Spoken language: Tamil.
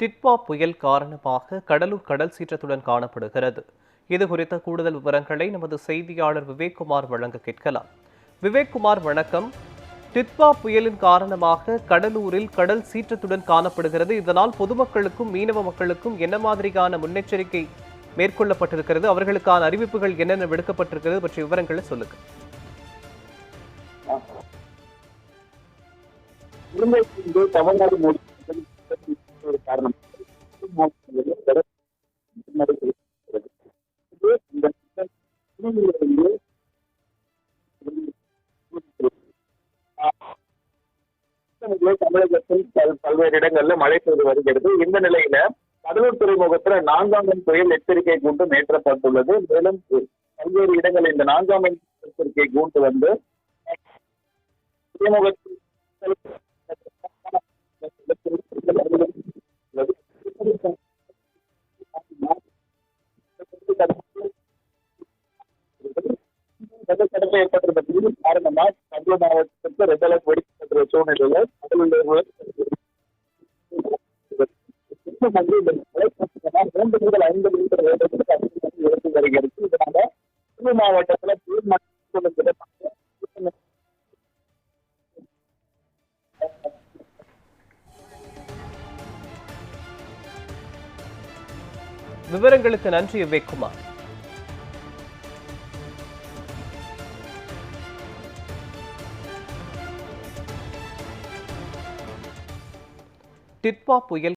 டிட்வா புயல் காரணமாக கடலூர் கடல் சீற்றத்துடன் காணப்படுகிறது. இது குறித்த கூடுதல் விவரங்களை நமது செய்தியாளர் விவேக்குமார் வழங்க கேட்கலாம். விவேக்குமார் வணக்கம். டிட்வா புயலின் காரணமாக கடலூரில் கடல் சீற்றத்துடன் காணப்படுகிறது. இதனால் பொதுமக்களுக்கும் மீனவ மக்களுக்கும் என்ன மாதிரியான முன்னெச்சரிக்கை மேற்கொள்ளப்பட்டிருக்கிறது? அவர்களுக்கான அறிவிப்புகள் என்னென்ன விடுக்கப்பட்டிருக்கிறது? பற்றிய விவரங்களை சொல்லுங்க. தமிழ்நாடு காரணம். தமிழகத்தில் பல்- பல்வேறு இடங்கள்ல மழை பெய்து வருகிறது. இந்த நிலையில கடலூர் துறைமுகத்துல நான்காம் எண் புயல் எச்சரிக்கை கூண்டு ஏற்றப்பட்டுள்ளது மேலும் பல்வேறு இடங்களில் இந்த நான்காம் எண் எச்சரிக்கை கூண்டு வந்து துறைமுகத்தில் தடுப்பு ஏற்பட்டிருந்த காரணமா தஞ்சை மாவட்டத்திற்கு ரெண்டு அளவுக்கு வெடிக்கப்பட்ட சூழ்நிலையில மூன்று முதல் ஐந்து மீட்டர் வேகத்துக்கு அதிகமாக இருந்து வருகிறது. இதனால தஞ்சை மாவட்டத்துல நீர் மட்டம் விவரங்களுக்கு நன்றி விவேக்குமார் டிட்வா புயல்